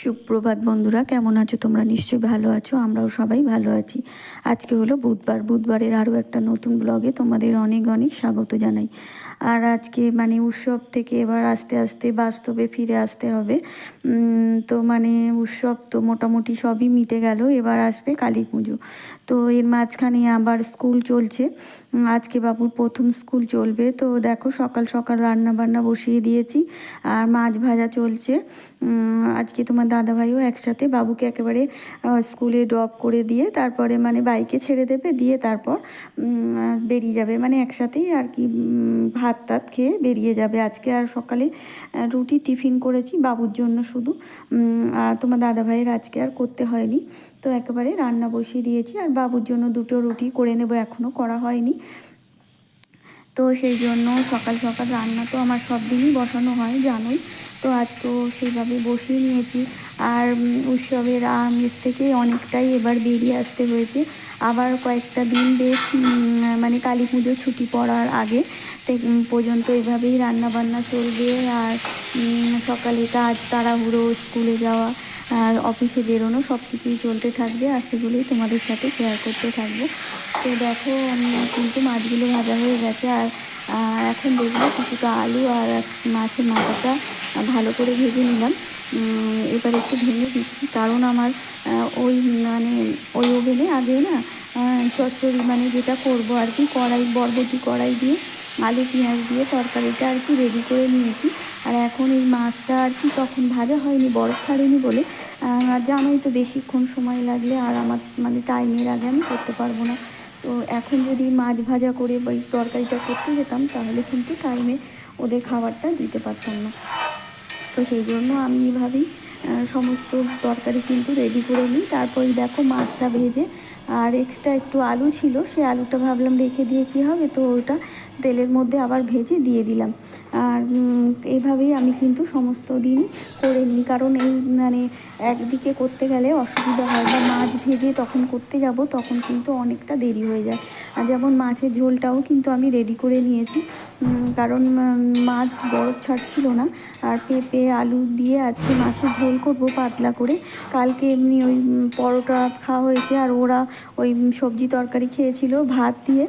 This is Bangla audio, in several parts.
সুপ্রভাত বন্ধুরা, কেমন আছো তোমরা? নিশ্চয়ই ভালো আছো, আমরাও সবাই ভালো আছি। আজকে হলো বুধবার, বুধবারের আরও একটা নতুন ব্লগে তোমাদের অনেক অনেক স্বাগত জানাই। আর আজকে মানে উৎসব থেকে এবার আস্তে আস্তে বাস্তবে ফিরে আসতে হবে। তো মানে উৎসব তো মোটামুটি সবই মিটে গেল, এবার আসবে কালী পুজো। তো এর মাঝখানে আবার স্কুল চলছে। আজকে বাবুর প্রথম স্কুল চলবে। তো দেখো সকাল সকাল রান্না বান্না বসিয়ে দিয়েছি। আর মাছ ভাজা চলছে। আজকে তোমার দাদাভাইও একসাথে বাবুকে একেবারে স্কুলে ড্রপ করে দিয়ে তারপরে মানে বাইকে ছেড়ে দেবে, দিয়ে তারপর বেরিয়ে যাবে। মানে একসাথেই আর কি ভাত টাত খেয়ে বেরিয়ে যাবে। আজকে আর সকালে রুটি টিফিন করেছি, বাবুর জন্য শুধু। আর তোমার দাদাভাইয়ের আজকে আর করতে হয়নি। তো একেবারে রান্না বসিয়ে দিয়েছি, আর বাবুর জন্য দুটো রুটি করে নেব এখনও করা হয়নি। তো সেই জন্য সকাল সকাল রান্না তো আমার সব দিনই বসানো হয়, জানোই। তো আজকেও সেইভাবে বসিয়ে নিয়েছি। আর উৎসবের আমেজ থেকে অনেকটাই এবার বেরিয়ে আসতে হয়েছে। আবার কয়েকটা দিন বেশ মানে কালী পুজো ছুটি পড়ার আগে পর্যন্ত এভাবেই রান্না বান্না চলবে। আর সকালে কাজ, তাড়াহুড়ো, স্কুলে যাওয়া, আর অফিসে বেরোনো সব কিছুই চলতে থাকবে। আর সেগুলোই তোমাদের সাথে শেয়ার করতে থাকব। তো দেখো কিন্তু মাছগুলো ভাজা হয়ে গেছে। আর এখন দেখব কিছুটা আলু আর মাছের মাথাটা ভালো করে ভেজে নিলাম। এবার একটু ভেঙে দিচ্ছি, কারণ আমার ওই মানে ওই ওভেনে আগে না চচ্চড়ি মানে যেটা করব আর কি, কড়াই, বরবটি কড়াই দিয়ে, আলু, পেঁয়াজ দিয়ে তরকারিটা আর কি রেডি করে নিয়েছি। আর এখন এই মাছটা আর কি তখন ভাজা হয়নি, বরফ ছাড়েনি বলে। আর জানোই তো বেশিক্ষণ সময় লাগলে আর আমার মানে টাইমের আগে আমি করতে পারব না। তো এখন যদি মাছ ভাজা করে বা তরকারিটা করতে যেতাম, তাহলে কিন্তু টাইমে ওদের খাবারটা দিতে পারতাম না। তো সেই জন্য আমি এভাবেই সমস্ত তরকারি কিন্তু রেডি করে নিই। তারপরে দেখো মাছটা ভেজে, আর এক্সট্রা একটু আলু ছিল, সে আলুটা ভাবলাম রেখে দিয়ে কি হবে? তো ওটা তেলের মধ্যে আবার ভেজে দিয়ে দিলাম। আর এইভাবেই আমি কিন্তু সমস্ত দিন করে নিই। কারণ এই মানে একদিকে করতে গেলে অসুবিধা হয় বা মাছ ভেজে তখন করতে যাব, তখন কিন্তু অনেকটা দেরি হয়ে যায়। আর যেমন মাছের ঝোলটাও কিন্তু আমি রেডি করে নিয়েছি। কারণ মাছ বরফ ছাড়ছিল না। আর পেঁপে, আলু দিয়ে আজকে মাছের ঝোল করব পাতলা করে। কালকে এমনি ওই পরোটা খাওয়া হয়েছে আর ওরা ওই সবজি তরকারি খেয়েছিল ভাত দিয়ে।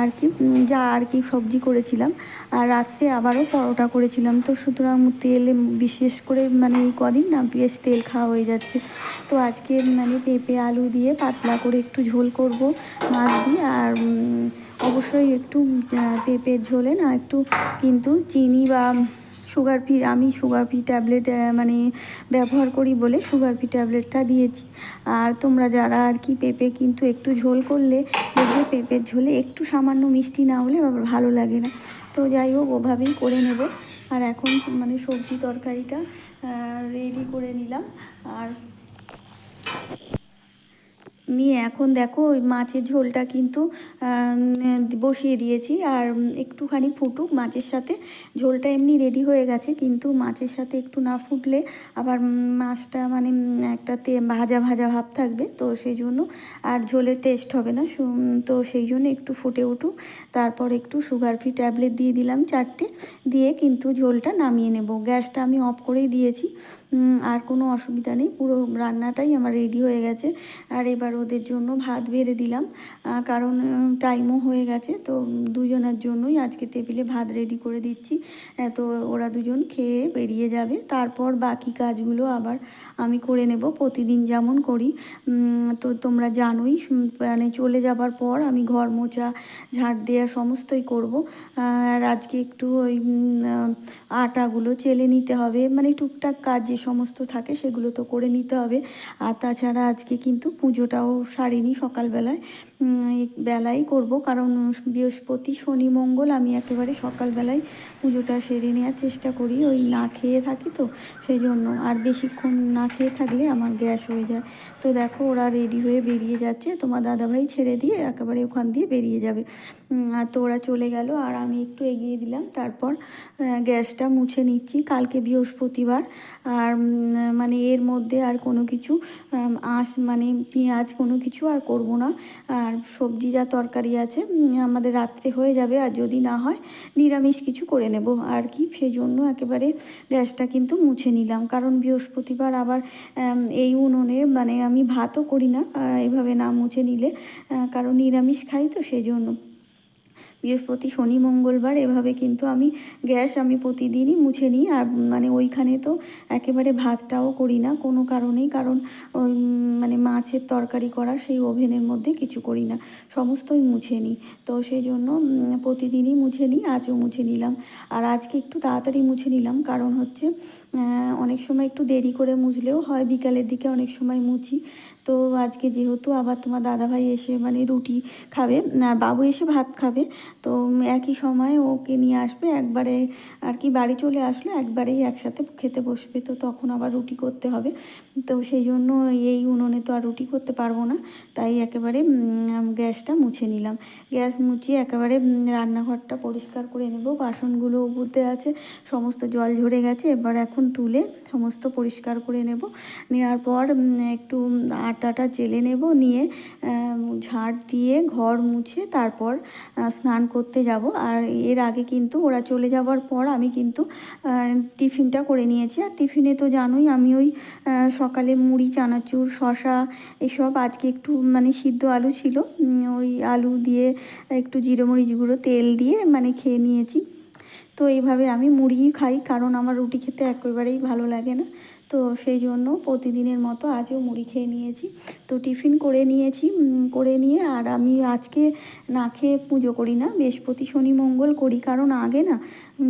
আর কি যা আর কি সবজি করেছিলাম। আর রাত্রে আবারও পরোটা করেছিলাম। তো সুতরাং তেল বিশেষ করে মানে এই কদিন না বেশ তেল খাওয়া হয়ে যাচ্ছে। তো আজকে মানে পেঁপে, আলু দিয়ে পাতলা করে একটু ঝোল করব মাছ দিয়ে। আর অবশ্যই একটু পেঁপের ঝোলে না একটু, কিন্তু চিনি বা সুগার ফ্রি আমি সুগার ফ্রি ট্যাবলেট মানে ব্যবহার করি বলে সুগার ফ্রি ট্যাবলেটটা দিয়েছি। আর তোমরা যারা আর কি পেঁপে কিন্তু একটু ঝোল করলে দেখবে পেঁপের ঝোলে একটু সামান্য মিষ্টি না হলে আবার ভালো লাগে না। তো যাই হোক, ওভাবেই করে নেব। আর এখন মানে সবজি তরকারিটা রেডি করে নিলাম। আর নিয়ে এখন দেখো ওই মাছের ঝোলটা কিন্তু বসিয়ে দিয়েছি। আর একটুখানি ফুটুক মাছের সাথে। ঝোলটা এমনি রেডি হয়ে গেছে, কিন্তু মাছের সাথে একটু না ফুটলে আবার মাছটা মানে একটা ভাজা ভাজা ভাব থাকবে, তো সেই জন্য আর ঝোলের টেস্ট হবে না। তো সেই জন্য একটু ফুটে উঠুক। তারপর একটু সুগার ফ্রি ট্যাবলেট দিয়ে দিলাম চারটে। দিয়ে কিন্তু ঝোলটা নামিয়ে নেব। গ্যাসটা আমি অফ করেই দিয়েছি। আর কোনো অসুবিধা নেই। পুরো রান্নাটাই আমার রেডি হয়ে গেছে। আর এবার ওদের জন্য ভাত বেড়ে দিলাম। কারণ টাইমও হয়ে গেছে। তো দুজনের জন্যই আজকে টেবিলে ভাত রেডি করে দিচ্ছি। তো ওরা দুজন খেয়ে বেরিয়ে যাবে। তারপর বাকি কাজগুলো আবার আমি করে নেব। প্রতিদিন যেমন করি। তো তোমরা জানোই মানে চলে যাবার পর আমি ঘর মোছা ঝাড় দেওয়া সমস্তই করব। আর আজকে একটু ওই আটাগুলো চেলে নিতে হবে। মানে টুকটাক কাজ সমস্ত থাকে সেগুলো তো করে নিতে হবে। আর তাছাড়া আজকে কিন্তু পুজোটাও সারেনি সকালবেলায়। বেলায় করব, কারণ বৃহস্পতি, শনি, মঙ্গল আমি একেবারে সকালবেলায় পুজোটা সেরে নেওয়ার চেষ্টা করি, ওই না খেয়ে থাকি তো সেই জন্য আর বেশিক্ষণ না খেয়ে থাকলে আমার গ্যাস হয়ে যায়। তো দেখো, ওরা রেডি হয়ে বেরিয়ে যাচ্ছে, তোমার দাদাভাই ছেড়ে দিয়ে একেবারে ওখান দিয়ে বেরিয়ে যাবে। আর তো ওরা চলে গেল, আর আমি একটু এগিয়ে দিলাম, তারপর গ্যাসটা মুছে নিচ্ছি, কালকে বৃহস্পতিবার, আর আর মানে এর মধ্যে আর কোনো কিছু আঁশ মানে পেঁয়াজ কোনো কিছু আর করব না, আর সবজি যা তরকারি আছে আমাদের রাত্রে হয়ে যাবে আর যদি না হয় নিরামিষ কিছু করে নেব। আর কি সেই জন্য একেবারে গ্যাসটা কিন্তু মুছে নিলাম। কারণ বৃহস্পতিবার আবার এই উনুনে মানে আমি ভাতও করি না এভাবে না মুছে নিলে কারণ নিরামিষ খাই তো সেই জন্য বৃহস্পতি, শনি, মঙ্গলবার, এভাবে কিন্তু আমি গ্যাস আমি প্রতিদিনই মুছে নিই। আর মানে ওইখানে তো একেবারে ভাতটাও করি না কোনো কারণেই, কারণ ওই মানে মাছের তরকারি করা সেই ওভেনের মধ্যে কিছু করি না, সমস্তই মুছে নিই। তো সেই জন্য প্রতিদিনই মুছে নিই, আজও মুছে নিলাম। আর আজকে একটু তাড়াতাড়ি মুছে নিলাম, কারণ হচ্ছে অনেক সময় একটু দেরি করে মুছলেও হয়, বিকালের দিকে অনেক সময় মুছি। তো আজকে যেহেতু আবার তোমার দাদাভাই এসে মানে রুটি খাবে, আর বাবু এসে ভাত খাবে তো একই সময় ওকে নিয়ে আসবে, একবারে আর কি বাড়ি চলে আসলো, একবারেই একসাথে খেতে বসবে। তো তখন আবার রুটি করতে হবে। তো সেই জন্য এই উনুনে তো আর রুটি করতে পারব না। তাই একেবারে গ্যাসটা মুছে নিলাম। গ্যাস মুছিয়ে একেবারে রান্নাঘরটা পরিষ্কার করে নেব। বাসনগুলো বুদ্ধে আছে, সমস্ত জল ঝরে গেছে। এবার এখন তুলে সমস্ত পরিষ্কার করে নেব। নেওয়ার পর একটু আটাটা চেলে নেব। নিয়ে ঝাড় দিয়ে ঘর মুছে তারপর স্নান করতে যাব। আর এর আগে কিন্তু ওরা চলে যাওয়ার পর আমি কিন্তু টিফিনটা করে নিয়েছি। আর টিফিনে তো জানোই আমি ওই সকালে মুড়ি, চানাচুর শশা এসব আজকে একটু মানে সিদ্ধ আলু ছিল। ওই আলু দিয়ে একটু জিরে মরিচ গুঁড়ো, তেল দিয়ে মানে খেয়ে নিয়েছি। তো এইভাবে আমি মুড়িই খাই, কারণ আমার রুটি খেতে একেবারেই ভালো লাগে না। তো সেই জন্য প্রতিদিনের মতো আজও মুড়ি খেয়ে নিয়েছি। তো টিফিন করে নিয়েছি করে নিয়ে আর আমি আজকে না খেয়ে পুজো করি না। বৃহস্পতি, শনি, মঙ্গল করি। কারণ আগে না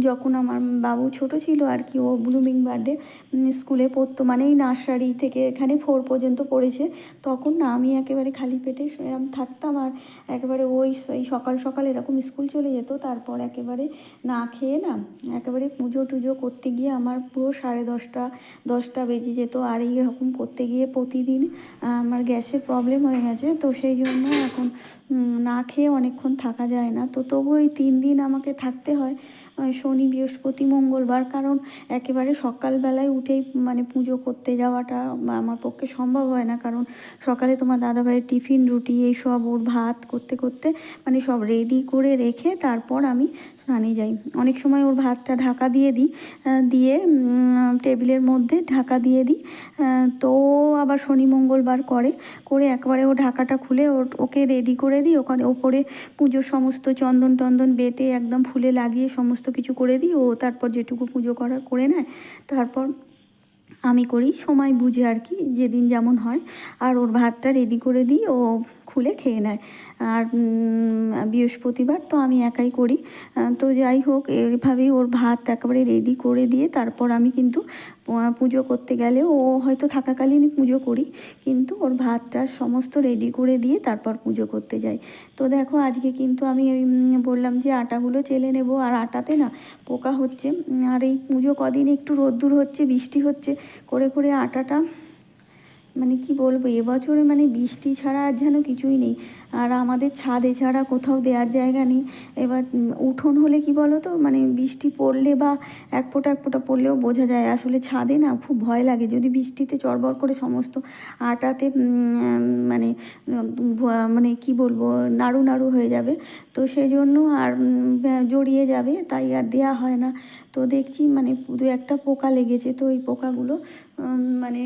যখন আমার বাবু ছোট ছিল আর কি, ও ব্লুমিং বার্ডে স্কুলে পড়তো মানে এই নার্সারি থেকে এখানে ফোর পর্যন্ত পড়েছে, তখন না আমি একেবারে খালি পেটে এরকম থাকতাম আর একেবারে ওই এই সকাল সকাল এরকম স্কুল চলে যেত, তারপর একেবারে না খেয়ে না, একেবারে পুজো টুজো করতে গিয়ে আমার পুরো সাড়ে দশটা দশটা বেজে যেত আর এইরকম করতে গিয়ে প্রতিদিন আমার গ্যাসের প্রবলেম হয়ে গেছে, তো সেই জন্য এখন না খেয়ে অনেকক্ষণ থাকা যায় না, তো তবু এই তিন দিন আমাকে থাকতে হয় শনি, বৃহস্পতি, মঙ্গলবার, কারণ একেবারে সকালবেলায় উঠেই মানে পুজো করতে যাওয়াটা আমার পক্ষে সম্ভব হয় না। কারণ সকালে তোমার দাদাভাইয়ের টিফিন, রুটি এইসব ওর ভাত করতে করতে মানে সব রেডি করে রেখে তারপর আমি স্নানে যাই। অনেক সময় ওর ভাতটা ঢাকা দিয়ে দিই দিয়ে টেবিলের মধ্যে ঢাকা দিয়ে দিই তো আবার শনি, মঙ্গলবার করে করে একবারে ও ঢাকাটা খুলে ওকে রেডি করে দিই। ওখানে ওপরে পুজোর সমস্ত চন্দন টন্দন বেটে একদম ফুলে লাগিয়ে সমস্ত কিছু করে দিই, ও তারপর যেটুকু পুজো করার করে নেয়, তারপর আমি করি সময় বুঝে আর কি, যেদিন যেমন হয়। আর ওর ভাতটা রেডি করে দিই, ও খুলে খেয়ে নেয়। আর বৃহস্পতিবার তো আমি একাই করি। তো যাই হোক এইভাবেই ওর ভাত একেবারে রেডি করে দিয়ে তারপর আমি কিন্তু পুজো করতে গেলে ও হয়তো থাকাকালীন পুজো করি। কিন্তু ওর ভাতটা সমস্ত রেডি করে দিয়ে তারপর পুজো করতে যাই। তো দেখো, আজকে কিন্তু আমি ওই বললাম যে আটাগুলো চেলে নেব। আর আটাতে না পোকা হচ্ছে। আর এই পুজো কদিন একটু রোদ্দুর হচ্ছে, বৃষ্টি হচ্ছে। করে করে আটাটা মানে কি বলব, এবছরে মানে বৃষ্টি ছাড়া আর যেন কিছুই নেই। আর আমাদের ছাদে ছাড়া কোথাও দেওয়ার জায়গা নেই। এবার উঠোন হলে কি বলো তো মানে বৃষ্টি পড়লে বা এক ফোঁটা এক ফোঁটা পড়লেও বোঝা যায়। আসলে ছাদে না খুব ভয় লাগে। যদি বৃষ্টিতে চড়বড় করে সমস্ত আটাতে মানে মানে কি বলব, নাড়ু নাড়ু হয়ে যাবে, তো সেই জন্য আর জড়িয়ে যাবে, তাই আর দেয়া হয় না। তো দেখছি মানে দু একটা পোকা লেগেছে, তো ওই পোকাগুলো মানে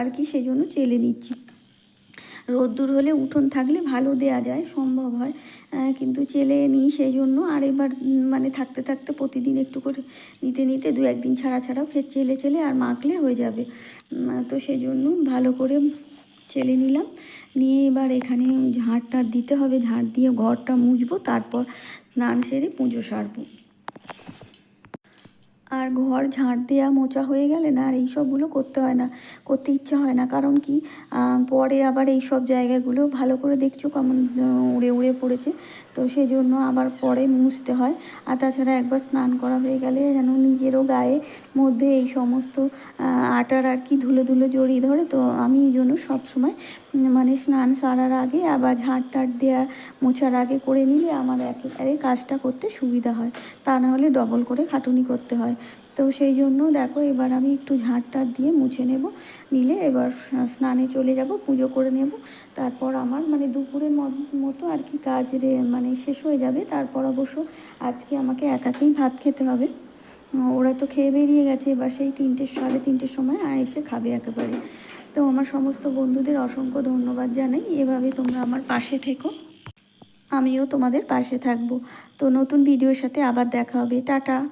আর কি সেই জন্য চেলে নিচ্ছি। রোদ্দুর হলে উঠোন থাকলে ভালো দেয়া যায়, সম্ভব হয়। কিন্তু চেলে নিই সেই জন্য, আর এবার মানে থাকতে থাকতে প্রতিদিন একটু করে নিতে নিতে দু একদিন ছাড়া ছাড়াও ফের চেলে চেলে আর মাখলে হয়ে যাবে। তো সেই জন্য ভালো করে চেলে নিলাম। নিয়ে এবার এখানে ঝাড় দিতে হবে ঝাড় দিয়ে ঘরটা মুছবো, তারপর স্নান সেরে পুজো সারবো। আর ঘর ঝাঁট দেওয়া মোচা হয়ে গেলে না আর এইসবগুলো করতে হয় না, করতে ইচ্ছা হয় না। কারণ কি পরে আবার এই সব জায়গাগুলো ভালো করে দেখছ কেমন উড়ে উড়ে পড়েছে। তো সেই জন্য আবার পরে মুছতে হয়। আর তাছাড়া একবার স্নান করা হয়ে গেলে যেন নিজেরও গায়ে মধ্যে এই সমস্ত আটার আর কি ধুলো ধুলো জড়িয়ে ধরে। তো আমি এই জন্য সবসময় মানে স্নান সারার আগে আবার ঝাঁট টাট দেওয়া মোছার আগে করে নিলে আমার একেবারে কাজটা করতে সুবিধা হয়। তা না হলে ডবল করে খাটুনি করতে হয়। তো সেই জন্য দেখো এবার আমি একটু ঝাঁট টাট দিয়ে মুছে নেব। নিলে এবার স্নানে চলে যাব, পুজো করে নেব। তারপর আমার মানে দুপুরের মত- আর কি কাজ রে মানে শেষ হয়ে যাবে। তারপর অবশ্য আজকে আমাকে একাকেই ভাত খেতে হবে। ওরা তো খেয়ে বেরিয়ে গেছে। এবার সেই তিনটে সাড়ে তিনটের সময় এসে খাবে একেবারে। তো আমার সমস্ত বন্ধুদের অসংখ্য ধন্যবাদ জানাই। এভাবে তোমরা আমার পাশে থেকো। আমিও তোমাদের পাশে থাকব। তো নতুন ভিডিওর সাথে আবার দেখা হবে। টাটা।